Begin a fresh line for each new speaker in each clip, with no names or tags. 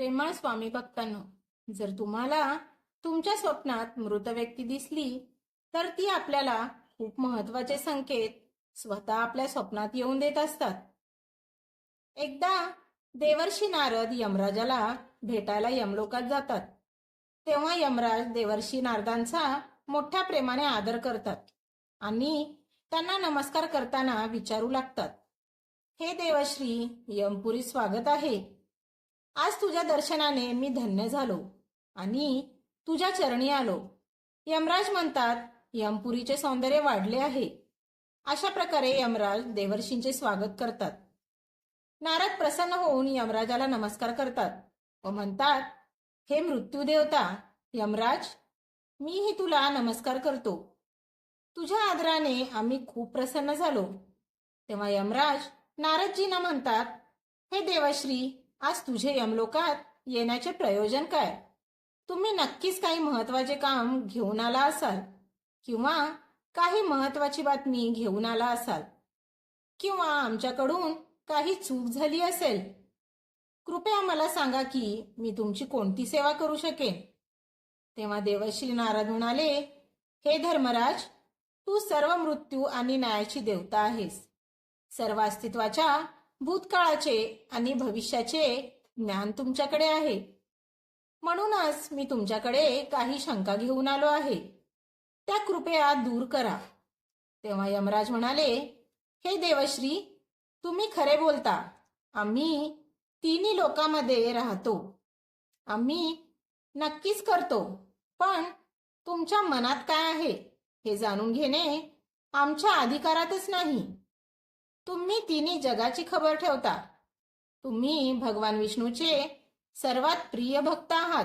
प्रेमळ स्वामी भक्तांनो जर तुम्हाला तुमच्या स्वप्नात मृत व्यक्ती दिसली तर ती आपल्याला खूप महत्त्वाचे संकेत स्वतः आपल्या स्वप्नात येऊन देत असतात. एकदा देवर्षी नारद यमराजाला भेटायला यमलोकात जातात. तेव्हा यमराज देवर्षी नारदांचा मोठ्या प्रेमाने आदर करतात आणि त्यांना नमस्कार करताना विचारू लागतात. हे देवश्री यमपुरी स्वागत आहे. आज तुझ्या दर्शनाने मी धन्य झालो आणि तुझ्या चरणी आलो. यमराज म्हणतात यमपुरीचे सौंदर्य वाढले आहे. अशा प्रकारे यमराज देवर्षींचे स्वागत करतात. नारद प्रसन्न होऊन यमराजाला नमस्कार करतात व म्हणतात हे मृत्यूदेवता यमराज मीही तुला नमस्कार करतो. तुझ्या आदराने आम्ही खूप प्रसन्न झालो. तेव्हा यमराज नारदजींना म्हणतात हे देवश्री आज तुझे यमलोकात येण्याचे प्रयोजन काय? तुम्ही नक्कीच काही महत्त्वाचे काम घेऊन आला असाल किंवा काही महत्वाची बातमी घेऊन आला असाल किंवा आमच्याकडून काही चूक झाली असेल. कृपया मला सांगा की मी तुमची कोणती सेवा करू शकेन? तेव्हा देवश्री नारद म्हणाले हे धर्मराज तू सर्व मृत्यू आणि न्यायाची देवता आहेस. सर्व अस्तित्वाच्या भूतकाळाचे आणि भविष्याचे ज्ञान तुमच्याकडे आहे. म्हणूनच मी तुमच्याकडे काही शंका घेऊन आलो आहे. त्या कृपया दूर करा. तेव्हा यमराज म्हणाले हे देवश्री तुम्ही खरे बोलता. आम्ही तिन्ही लोकांमध्ये राहतो. आम्ही नक्कीच करतो. पण तुमच्या मनात काय आहे हे जाणून घेणे आमच्या अधिकारातच नाही. तुम्ही तिन्ही जगाची खबर ठेवता. तुम्ही भगवान विष्णूचे सर्वात प्रिय भक्त आहात.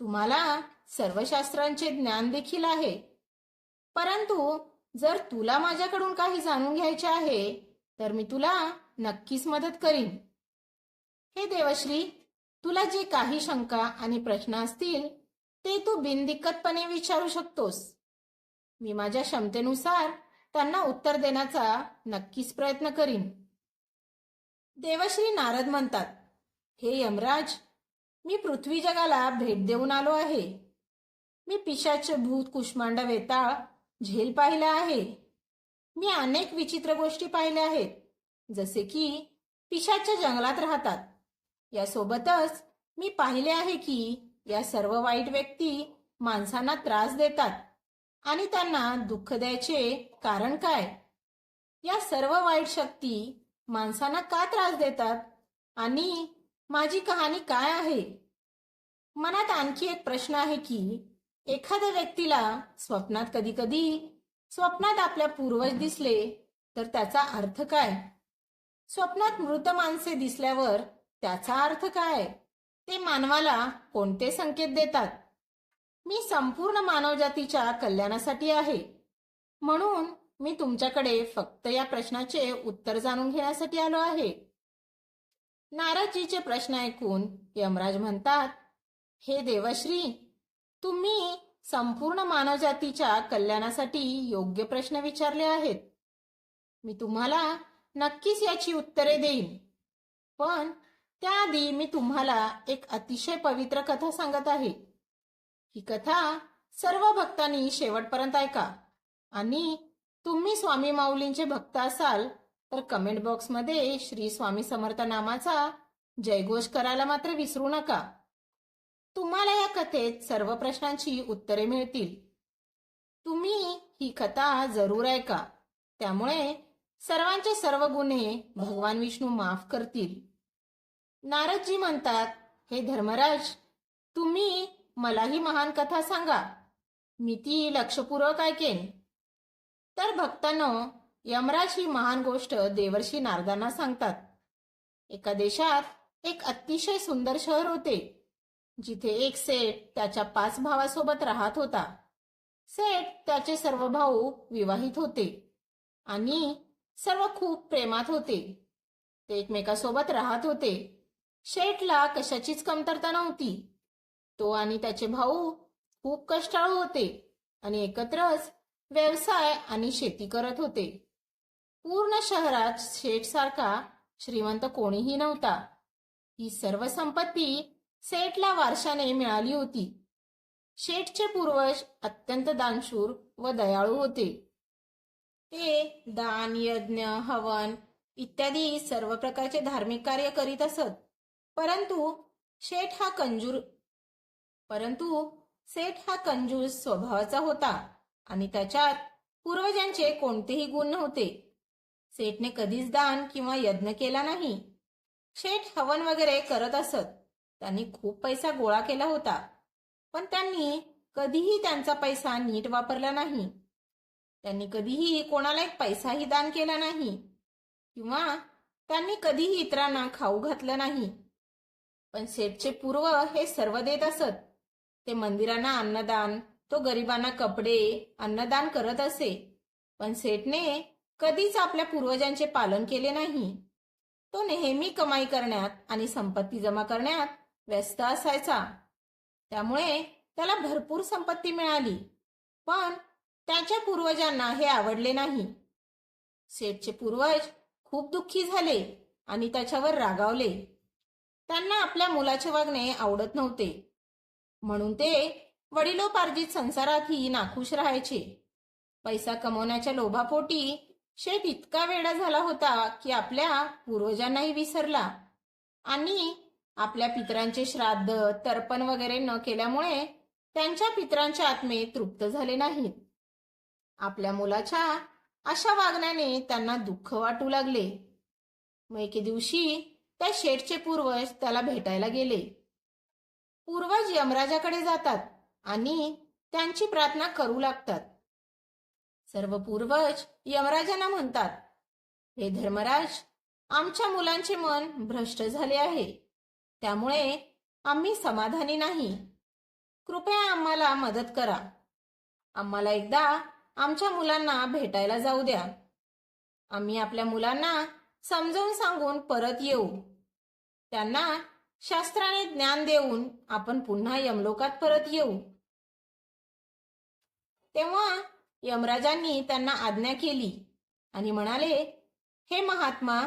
तुम्हाला सर्व शास्त्रांचे ज्ञान देखील आहे. परंतु जर तुला माझ्याकडून काही जाणून घ्यायचे आहे तर मी तुला नक्कीच मदत करीन. हे देवश्री तुला जे काही शंका आणि प्रश्न असतील ते तू बिनदिक्कतपणे विचारू शकतोस. मी माझ्या क्षमतेनुसार त्यांना उत्तर देण्याचा नक्कीच प्रयत्न करीन. देवश्री नारद म्हणतात हे यमराज मी पृथ्वी जगाला भेट देऊन आलो आहे. मी पिशाच भूत कुष्मांड वेताळ झेल पाहिला आहे. मी अनेक विचित्र गोष्टी पाहिल्या आहेत जसे की पिशाच्या जंगलात राहतात. यासोबतच मी पाहिले आहे की या सर्व वाईट व्यक्ती माणसांना त्रास देतात. आणि त्यांना दुःख द्यायचे कारण काय? या सर्व वाईट शक्ती माणसांना का त्रास देतात? आणि माझी कहाणी काय आहे? मनात आणखी एक प्रश्न आहे की एखाद्या व्यक्तीला स्वप्नात कधी कधी स्वप्नात आपल्या पूर्वज दिसले तर त्याचा अर्थ काय? स्वप्नात मृत माणसे दिसल्यावर त्याचा अर्थ काय? ते मानवाला कोणते संकेत देतात? मी संपूर्ण मानवजातीच्या कल्याणासाठी आहे. म्हणून मी तुमच्याकडे फक्त या प्रश्नाचे उत्तर जाणून घेण्यासाठी आलो आहे. नाराजीचे प्रश्न ऐकून यमराज म्हणतात हे देवश्री तुम्ही संपूर्ण मानवजातीच्या कल्याणासाठी योग्य प्रश्न विचारले आहेत. मी तुम्हाला नक्कीच याची उत्तरे देईन. पण त्याआधी मी तुम्हाला एक अतिशय पवित्र कथा सांगत आहे. ही कथा सर्व भक्तांनी शेवटपर्यंत ऐका. आणि तुम्ही स्वामी माऊलींचे भक्त असाल तर कमेंट बॉक्समध्ये श्री स्वामी समर्थ नामाचा जयघोष करायला मात्र विसरू नका. तुम्हाला या कथेत सर्व प्रश्नांची उत्तरे मिळतील. तुम्ही ही कथा जरूर ऐका. त्यामुळे सर्वांचे सर्व गुन्हे भगवान विष्णू माफ करतील. नारदजी म्हणतात हे धर्मराज तुम्ही मलाही महान कथा सांगा. मी ती लक्षपूर्वक ऐकेन. तर भक्तांनो यमराज ही महान गोष्ट देवर्षी नारदांना सांगतात. एका देशात एक अतिशय सुंदर शहर होते. जिथे एक सेठ त्याच्या पाच भावासोबत राहत होता. सेठ त्याचे सर्व भाऊ विवाहित होते आणि सर्व खूप प्रेमात होते. ते एकमेकासोबत राहत होते. शेठला कशाचीच कमतरता नव्हती. तो आणि त्याचे भाऊ खूप कष्टाळू होते आणि एकत्रच व्यवसाय आणि शेती करत होते. पूर्ण शहरात शेठ सारखा श्रीमंत कोणीही नव्हता. ही सर्व संपत्ती सेठला वारशाने मिळाली होती. शेठचे पूर्वज अत्यंत दानशूर व दयाळू होते. ते दान यज्ञ हवन इत्यादी सर्व प्रकारचे धार्मिक कार्य करीत असत. परंतु शेठ हा कंजूर परंतु सेठ हा कंजूस स्वभावाचा होता आणि त्याच्यात पूर्वजांचे कोणतेही गुण नव्हते. सेठने कधीच दान किंवा यज्ञ केला नाही. शेठ हवन वगैरे करत असत. त्यांनी खूप पैसा गोळा केला होता. पण त्यांनी कधीही त्यांचा पैसा नीट वापरला नाही. त्यांनी कधीही कोणाला एक पैसाही दान केला नाही. किंवा त्यांनी कधीही इतरांना खाऊ घातलं नाही. पण सेठचे पूर्व हे सर्व देत असत. ते मंदिरांना अन्नदान तो गरिबांना कपडे अन्नदान करत असे. पण सेठने कधीच आपल्या पूर्वजांचे पालन केले नाही. तो नेहमी कमाई करण्यात आणि संपत्ती जमा करण्यात व्यस्त असायचा. त्यामुळे त्याला भरपूर संपत्ती मिळाली. पण त्याच्या पूर्वजांना हे आवडले नाही. सेठचे पूर्वज खूप दुःखी झाले आणि त्याच्यावर रागावले. त्यांना आपल्या मुलाचे वागणे आवडत नव्हते. म्हणून ते वडिलोपार्जित संसारातही नाखुश राहायचे. पैसा कमवण्याच्या लोभापोटी शेठ इतका वेडा झाला होता की आपल्या पूर्वजांनाही विसरला. आणि आपल्या पितरांचे श्राद्ध तर्पण वगैरे न केल्यामुळे त्यांच्या पितरांच्या आत्मे तृप्त झाले नाहीत. आपल्या मुलाच्या अशा वागण्याने त्यांना दुःख वाटू लागले. मग एके दिवशी त्या शेठचे पूर्वज त्याला भेटायला गेले. पूर्वज यमराजाकडे जातात आणि त्यांची प्रार्थना करू लागतात. सर्व पूर्वज यमराजांना म्हणतात हे धर्मराज आमच्या मुलांचे मन भ्रष्ट झाले आहे. त्यामुळे आम्ही समाधानी नाही. कृपया आम्हाला मदत करा. आम्हाला एकदा आमच्या मुलांना भेटायला जाऊ द्या. आम्ही आपल्या मुलांना समजावून सांगून परत येऊ. त्यांना शास्त्राने ज्ञान देऊन आपण पुन्हा यमलोकात परत येऊ. तेव्हा यमराजांनी त्यांना आज्ञा केली आणि म्हणाले हे महात्मा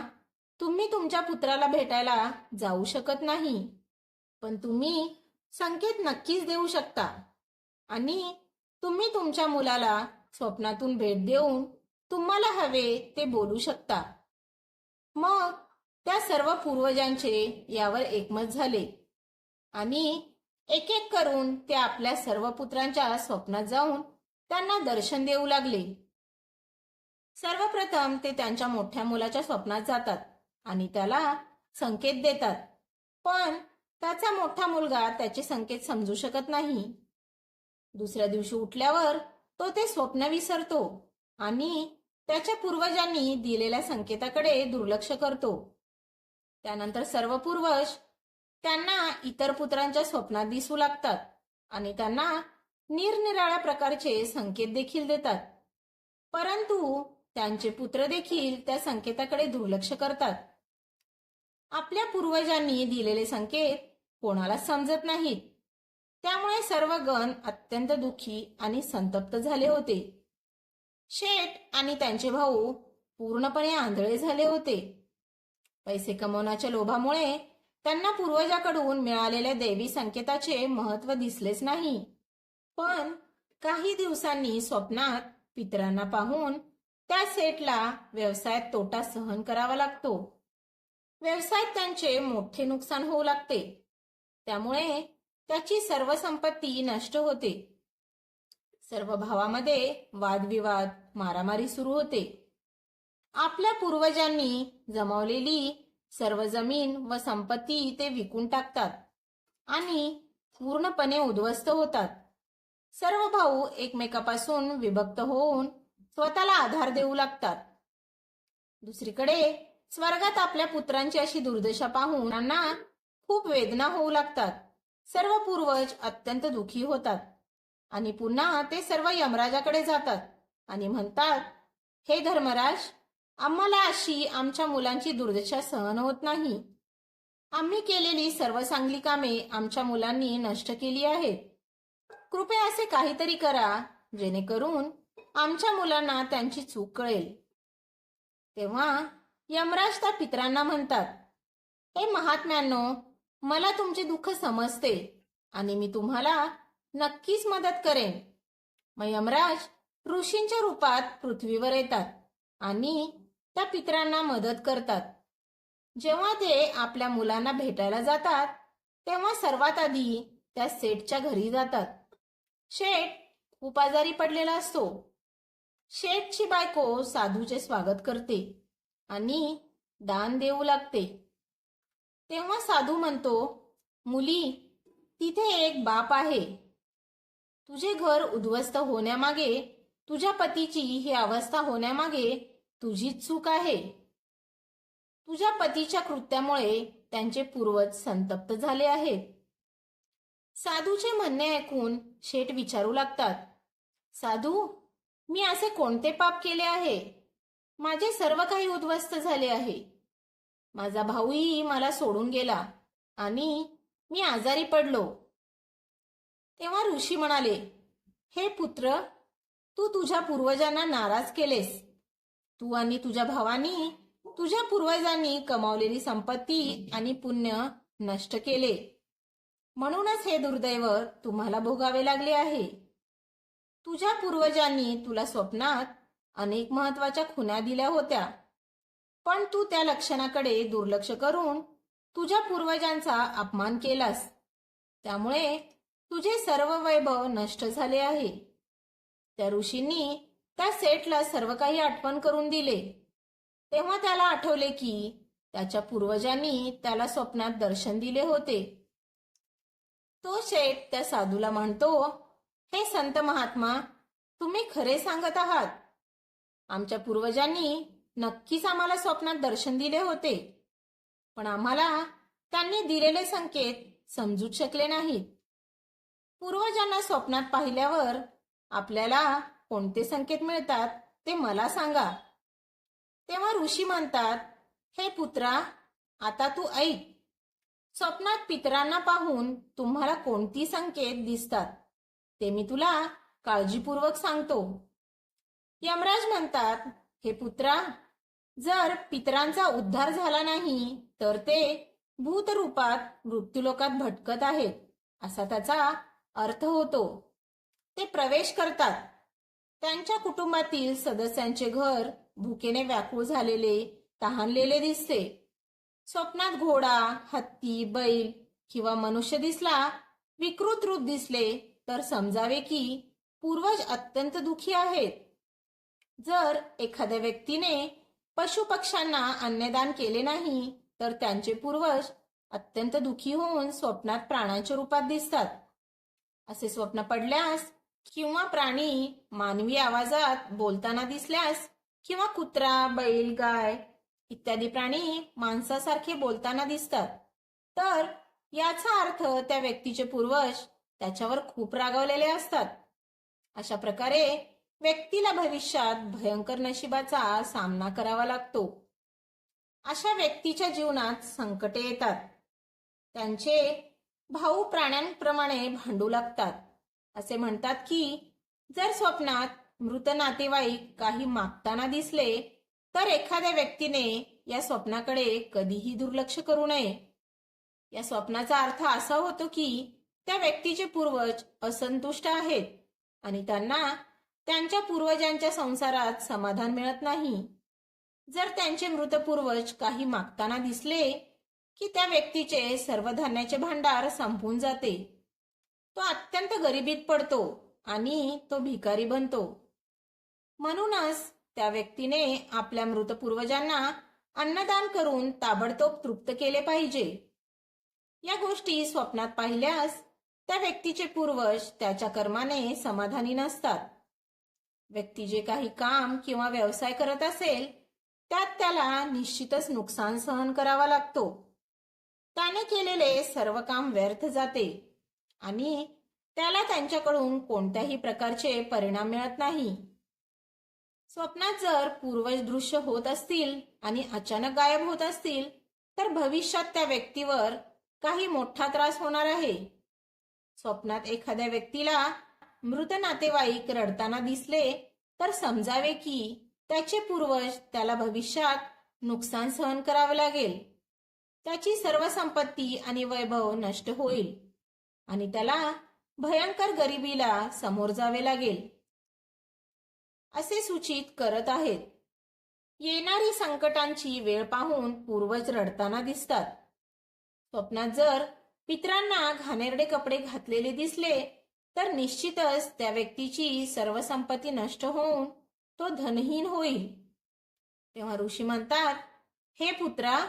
तुम्ही तुमच्या पुत्राला भेटायला जाऊ शकत नाही पण तुम्ही संकेत नक्कीच देऊ शकता आणि तुम्ही तुमच्या मुलाला स्वप्नातून भेट देऊन तुम्हाला हवे ते बोलू शकता. मग त्या सर्व पूर्वजांचे यावर एकमत झाले. आणि एक एक करून ते आपल्या सर्व पुत्रांच्या स्वप्नात जाऊन त्यांना दर्शन देऊ लागले. सर्वप्रथम ते त्यांच्या मोठ्या मुलाच्या स्वप्नात जातात आणि त्याला संकेत देतात. पण त्याचा मोठा मुलगा त्याचे संकेत समजू शकत नाही. दुसऱ्या दिवशी उठल्यावर तो ते स्वप्न विसरतो आणि त्याच्या पूर्वजांनी दिलेल्या संकेताकडे दुर्लक्ष करतो. त्यानंतर सर्व पूर्वज त्यांना इतर पुत्रांच्या स्वप्नात दिसू लागतात आणि त्यांना निरनिराळ्या प्रकारचे संकेत देखील देतात. परंतु त्यांचे पुत्र देखील त्या संकेताकडे दुर्लक्ष करतात. आपल्या पूर्वजांनी दिलेले संकेत कोणाला समजत नाहीत. त्यामुळे सर्व गण अत्यंत दुःखी आणि संतप्त झाले होते. शेठ आणि त्यांचे भाऊ पूर्णपणे आंधळे झाले होते. पैसे कमवण्याच्या लोभामुळे त्यांना पूर्वजाकडून मिळालेल्या दैवी संकेताचे महत्त्व दिसलेच नाही. पण काही दिवसांनी स्वप्नात पितरांना पाहून त्या सेटला व्यवसायात तोटा सहन करावा लागतो. व्यवसायात त्यांचे मोठे नुकसान होऊ लागते. त्यामुळे त्याची सर्व संपत्ती नष्ट होते. सर्व भावामध्ये वादविवाद मारामारी सुरू होते. आपल्या पूर्वजांनी जमावलेली सर्व जमीन व संपत्ती ते विकून टाकतात आणि पूर्णपणे उद्ध्वस्त होतात. सर्व भाऊ एकमेकापासून विभक्त होऊन स्वतःला आधार देऊ लागतात. दुसरीकडे स्वर्गात आपल्या पुत्रांची अशी दुर्दशा पाहून त्यांना खूप वेदना होऊ लागतात. सर्व पूर्वज अत्यंत दुखी होतात आणि पुन्हा ते सर्व यमराजाकडे जातात आणि म्हणतात हे धर्मराज आम्हाला अशी आमच्या मुलांची दुर्दशा सहन होत नाही. आम्ही केलेली सर्व चांगली कामे आमच्या मुलांनी नष्ट केली आहेत. कृपया असे काहीतरी करा जेणेकरून आमच्या मुलांना त्यांची चूक कळेल. तेव्हा यमराज त्या पितरांना म्हणतात हे महात्म्यांनो मला तुमचे दुःख समजते आणि मी तुम्हाला नक्कीच मदत करेन. मग यमराज ऋषींच्या रूपात पृथ्वीवर येतात आणि त्या पितरांना मदत करतात. जेव्हा ते आपल्या मुलांना भेटायला जातात तेव्हा सर्वात आधी त्या सेठच्या घरी जातात. शेठ खूप आजारी पडलेला असतो. शेठची बायको साधूचे स्वागत करते आणि दान देऊ लागते. तेव्हा साधू म्हणतो मुली तिथे एक बाप आहे. तुझे घर उद्ध्वस्त होण्यामागे तुझ्या पतीची ही अवस्था होण्यामागे तुझीच चूक आहे. तुझ्या पतीच्या कृत्यामुळे त्यांचे पूर्वज संतप्त झाले आहेत. साधूचे म्हणणे ऐकून शेठ विचारू लागतात. साधू मी असे कोणते पाप केले आहे? माझे सर्व काही उद्ध्वस्त झाले आहे. माझा भाऊही मला सोडून गेला आणि मी आजारी पडलो. तेव्हा ऋषी म्हणाले हे पुत्र तू तुझ्या पूर्वजांना नाराज केलेस. तू आणि तुझ्या भावानी तुझ्या पूर्वजांनी कमावलेली संपत्ती आणि पुण्य नष्ट केले. म्हणूनच हे दुर्दैव तुम्हाला भोगावे लागले आहे. तुझ्या पूर्वजांनी तुला स्वप्नात अनेक महत्त्वाच्या खुन्या दिल्या होत्या. पण तू त्या लक्षणाकडे दुर्लक्ष करून तुझ्या पूर्वजांचा अपमान केलास. त्यामुळे तुझे सर्व वैभव नष्ट झाले आहे. त्या ऋषींनी त्या सेठला सर्व काही आठवण करून दिले. तेव्हा त्याला आठवले की त्याच्या पूर्वजांनी त्याला स्वप्नात दर्शन दिले होते. तो शेठ त्या साधूला म्हणतो हे संत महात्मा तुम्ही खरे सांगत आहात. आमच्या पूर्वजांनी नक्कीच आम्हाला स्वप्नात दर्शन दिले होते. पण आम्हाला त्यांनी दिलेले संकेत समजूच शकले नाहीत. पूर्वजांना स्वप्नात पाहिल्यावर आपल्याला कोणते संकेत मिळतात ते मला सांगा. तेव्हा ऋषी म्हणतात हे पुत्रा आता तू ऐक. स्वप्नात पितरांना पाहून तुम्हाला कोणती संकेत दिसतात ते मी तुला काळजीपूर्वक सांगतो. यमराज म्हणतात हे पुत्रा जर पितरांचा उद्धार झाला नाही तर ते भूतरूपात मृत्यूलोकात भटकत आहेत असा त्याचा अर्थ होतो. ते प्रवेश करतात. त्यांच्या कुटुंबातील सदस्यांचे घर भुकेने व्याकुळ झालेले तहानलेले दिसते. स्वप्नात घोडा हत्ती बैल किंवा मनुष्य दिसला विकृत रूप दिसले तर समजावे की पूर्वज अत्यंत दुखी आहेत. जर एखाद्या व्यक्तीने पशुपक्ष्यांना अन्नदान केले नाही तर त्यांचे पूर्वज अत्यंत दुखी होऊन स्वप्नात प्राण्यांच्या रूपात दिसतात. असे स्वप्न पडल्यास किंवा प्राणी मानवी आवाजात बोलताना दिसल्यास किंवा कुत्रा बैल गाय इत्यादी प्राणी माणसासारखे बोलताना दिसतात. तर याचा अर्थ त्या व्यक्तीचे पूर्वज त्याच्यावर खूप रागवलेले असतात. अशा प्रकारे व्यक्तीला भविष्यात भयंकर नशिबाचा सामना करावा लागतो. अशा व्यक्तीच्या जीवनात संकटे येतात. त्यांचे भाऊ प्राण्यांप्रमाणे भांडू लागतात. असे म्हणतात की जर स्वप्नात मृत नातेवाईक काही मागताना दिसले तर एखाद्या व्यक्तीने या स्वप्नाकडे कधीही दुर्लक्ष करू नये. या स्वप्नाचा अर्थ असा होतो की त्या व्यक्तीचे पूर्वज असंतुष्ट आहेत आणि त्यांना त्यांच्या पूर्वजांच्या संसारात समाधान मिळत नाही. जर त्यांचे मृत पूर्वज काही मागताना दिसले की त्या व्यक्तीचे सर्व धान्याचे भांडार संपून जाते. तो अत्यंत गरिबीत पडतो आणि तो भिकारी बनतो. म्हणूनच त्या व्यक्तीने आपल्या मृत पूर्वजांना अन्नदान करून ताबडतोब तृप्त केले पाहिजे. या गोष्टी स्वप्नात पाहिल्यास त्या व्यक्तीचे पूर्वज त्याच्या कर्माने समाधानी नसतात. व्यक्ती जे काही काम किंवा व्यवसाय करत असेल त्यात त्याला निश्चितच नुकसान सहन करावा लागतो. त्याने केलेले सर्व काम व्यर्थ जाते. आणि त्याला त्यांच्याकडून कोणत्याही प्रकारचे परिणाम मिळत नाही. स्वप्नात जर पूर्वज दृश्य होत असतील आणि अचानक गायब होत असतील तर भविष्यात त्या व्यक्तीवर काही मोठा त्रास होणार आहे. स्वप्नात एखाद्या व्यक्तीला मृत नातेवाईक रडताना दिसले तर समजावे की त्याचे पूर्वज त्याला भविष्यात नुकसान सहन करावे लागेल. त्याची सर्व संपत्ती आणि वैभव नष्ट होईल. आणि त्याला भयंकर गरिबीला समोर जावे लागेल. असे सूचित करत आहेत. येणारी संकटांची वेळ पाहून पूर्वज रडताना दिसतात. स्वप्नात जर पित्रांना घाणेरडे कपडे घातलेले दिसले तर निश्चितच त्या व्यक्तीची सर्व संपत्ती नष्ट होऊन तो धनहीन होईल. तेव्हा ऋषी म्हणतात हे पुत्रा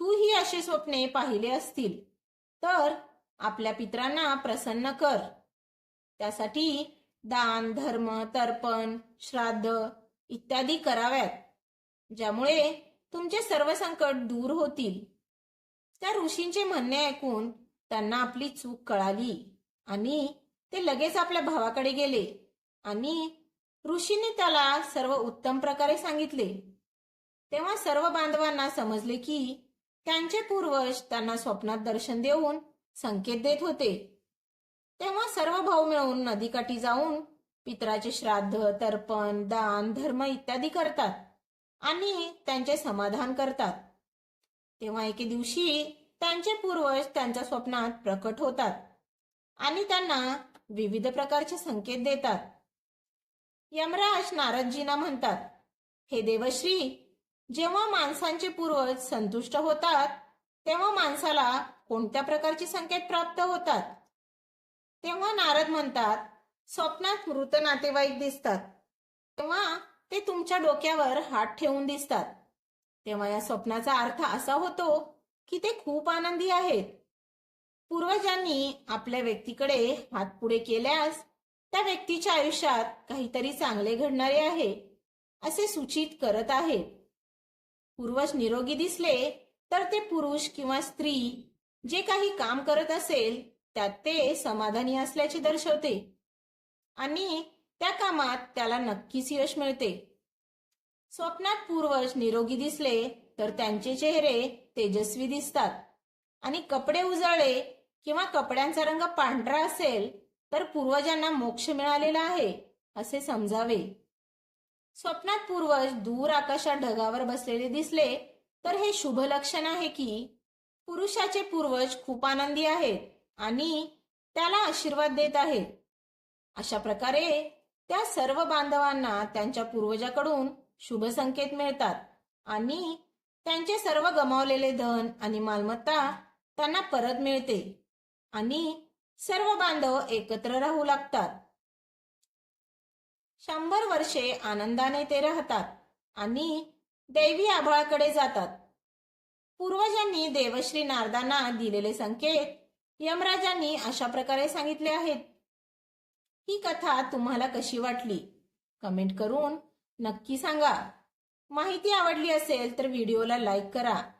तूही असे स्वप्ने पाहिले असतील. तर आपल्या पित्रांना प्रसन्न कर. त्यासाठी दान धर्म तर्पण श्राद्ध इत्यादी कराव्यात ज्यामुळे तुमचे सर्व संकट दूर होतील. त्या ऋषींचे म्हणणे ऐकून त्यांना आपली चूक कळाली आणि ते लगेच आपल्या भावाकडे गेले आणि ऋषींनी त्याला सर्व उत्तम प्रकारे सांगितले. तेव्हा सर्व बांधवांना समजले की त्यांचे पूर्वज त्यांना स्वप्नात दर्शन देऊन संकेत देत होते. तेव्हा सर्व भाऊ मिळून नदीकाठी जाऊन पित्राचे श्राद्ध तर्पण दान धर्म इत्यादी करतात आणि त्यांचे समाधान करतात. तेव्हा एके दिवशी त्यांचे पूर्वज त्यांच्या स्वप्नात प्रकट होतात आणि त्यांना विविध प्रकारचे संकेत देतात. यमराज नारदजींना म्हणतात हे देवश्री जेव्हा माणसांचे पूर्वज संतुष्ट होतात तेव्हा माणसाला कोणत्या प्रकारचे संकेत प्राप्त होतात? तेव्हा नारद म्हणतात स्वप्नात मृत नातेवाईक दिसतात. तेव्हा ते तुमच्या डोक्यावर हात ठेवून दिसतात. तेव्हा या स्वप्नाचा अर्थ असा होतो की ते खूप आनंदी आहेत. पूर्वजांनी आपल्या व्यक्तीकडे हात पुढे केल्यास त्या व्यक्तीच्या आयुष्यात काहीतरी चांगले घडणारे आहे असे सूचित करत आहे पूर्वज निरोगी दिसले तर ते पुरुष किंवा स्त्री जे काही काम करत असेल त्यात ते समाधानी असल्याचे दर्शवते. आणि त्या कामात त्याला नक्कीच यश मिळते. स्वप्नात पूर्वज निरोगी दिसले तर त्यांचे चेहरे तेजस्वी दिसतात. आणि कपडे उजळले किंवा कपड्यांचा रंग पांढरा असेल तर पूर्वजांना मोक्ष मिळालेला आहे असे समजावे. स्वप्नात पूर्वज दूर आकाशात ढगावर बसलेले दिसले तर हे शुभ लक्षण आहे की पुरुषाचे पूर्वज खूप आनंदी आहेत आणि त्याला आशीर्वाद देत आहेत. अशा प्रकारे त्या सर्व बांधवांना त्यांच्या पूर्वजाकडून शुभ संकेत मिळतात आणि त्यांचे सर्व गमावलेले धन आणि मालमत्ता त्यांना परत मिळते आणि सर्व बांधव एकत्र राहू लागतात. शंभर वर्षे आनंदाने ते राहतात आणि दैवी आभाळाकडे जातात. पूर्वजांनी देवश्री नारदांना दिलेले संकेत यमराजांनी अशा प्रकारे सांगितले आहेत. ही कथा तुम्हाला कशी वाटली? कमेंट करून नक्की सांगा. माहिती आवडली असेल तर व्हिडिओला लाईक करा.